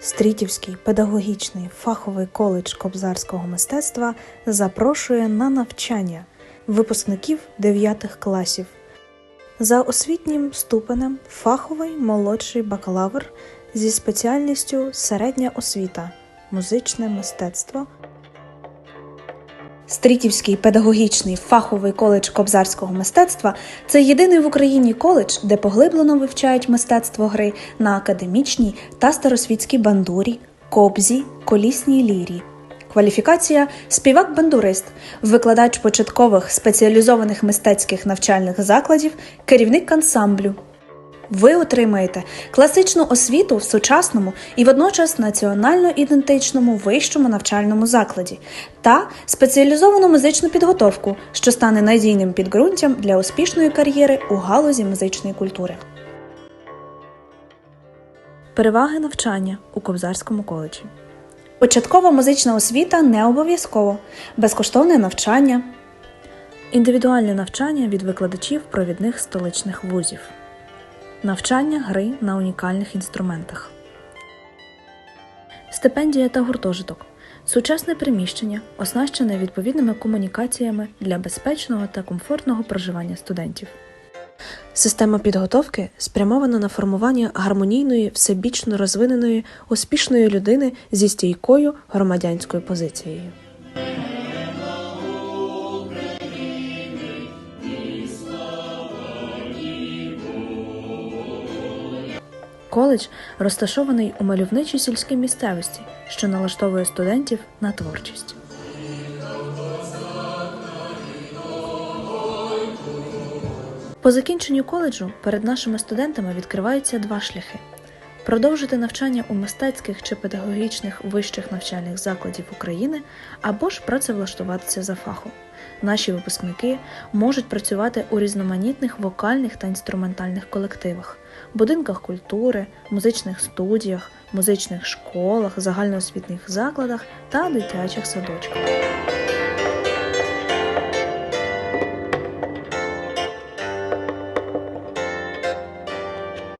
Стрітівський педагогічний фаховий коледж кобзарського мистецтва запрошує на навчання випускників 9 класів. За освітнім ступенем фаховий молодший бакалавр зі спеціальністю середня освіта, музичне мистецтво. Стрітівський педагогічний фаховий коледж кобзарського мистецтва це єдиний в Україні коледж, де поглиблено вивчають мистецтво гри на академічній та старосвітській бандурі, кобзі, колісній лірі. Кваліфікація співак-бандурист, викладач початкових спеціалізованих мистецьких навчальних закладів, керівник ансамблю. Ви отримаєте класичну освіту в сучасному і водночас національно ідентичному вищому навчальному закладі та спеціалізовану музичну підготовку, що стане надійним підґрунтям для успішної кар'єри у галузі музичної культури. Переваги навчання у Кобзарському коледжі. Початкова музична освіта не обов'язково, безкоштовне навчання, індивідуальне навчання від викладачів провідних столичних вузів. Навчання гри на унікальних інструментах. Стипендія та гуртожиток. Сучасне приміщення, оснащене відповідними комунікаціями для безпечного та комфортного проживання студентів. Система підготовки спрямована на формування гармонійної, всебічно розвиненої, успішної людини зі стійкою громадянською позицією. Коледж розташований у мальовничій сільській місцевості, що налаштовує студентів на творчість. По закінченню коледжу перед нашими студентами відкриваються два шляхи: продовжити навчання у мистецьких чи педагогічних вищих навчальних закладів України або ж працевлаштуватися за фахом. Наші випускники можуть працювати у різноманітних вокальних та інструментальних колективах, будинках культури, музичних студіях, музичних школах, загальноосвітніх закладах та дитячих садочках.